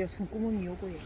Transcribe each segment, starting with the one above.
요 손구멍이 요거예요.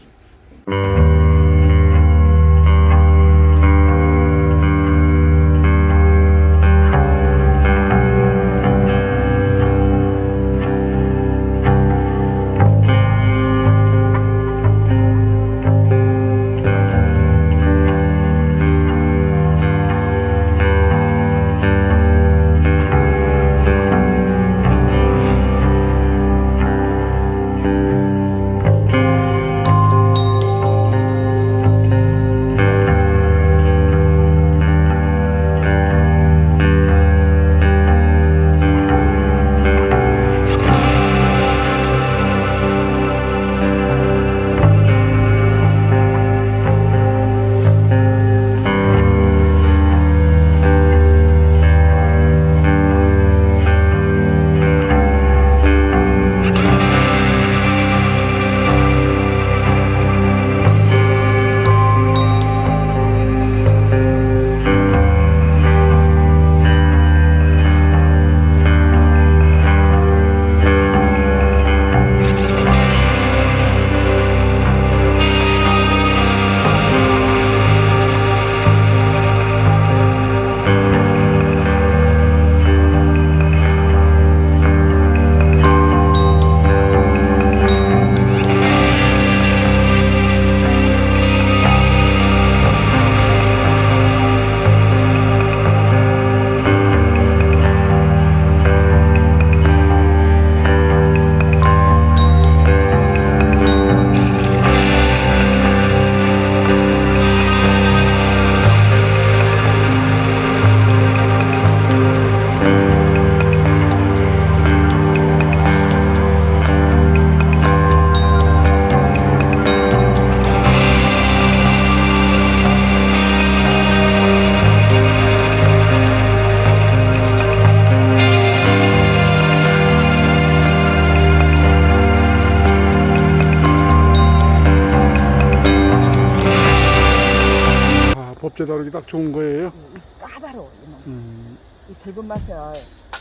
법제 다루기 딱 좋은 거예요. 이 까다로워 이놈. 음, 이 붉은 맛을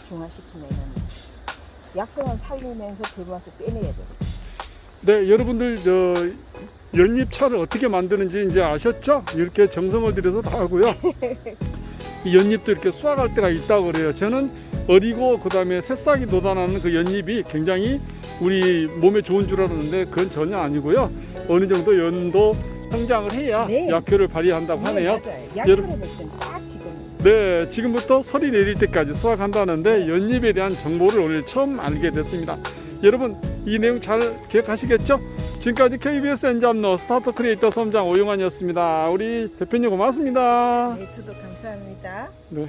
중화시키면은 약성은 살리면서 붉은 맛을 빼내야 돼. 네, 여러분들 저 연잎차를 어떻게 만드는지 이제 아셨죠? 이렇게 정성을 들여서 다 하고요. 이 연잎도 이렇게 수확할 때가 있다고 그래요. 저는 어리고 그다음에 새싹이 돋아나는 그 연잎이 굉장히 우리 몸에 좋은 줄 알았는데 그건 전혀 아니고요. 어느 정도 연도 성장을 해야 네. 약효를 발휘한다고 하네요. 맞아요. 여러분- 약효를 볼땐딱 지금. 네, 지금부터 설이 내릴 때까지 수확한다는데 연잎에 대한 정보를 오늘 처음 알게 됐습니다. 여러분 이 내용 잘 기억하시겠죠? 지금까지 KBS 엔잡너 스타트 크리에이터 섬장 오용환이었습니다. 우리 대표님 고맙습니다. 네, 저도 감사합니다. 네.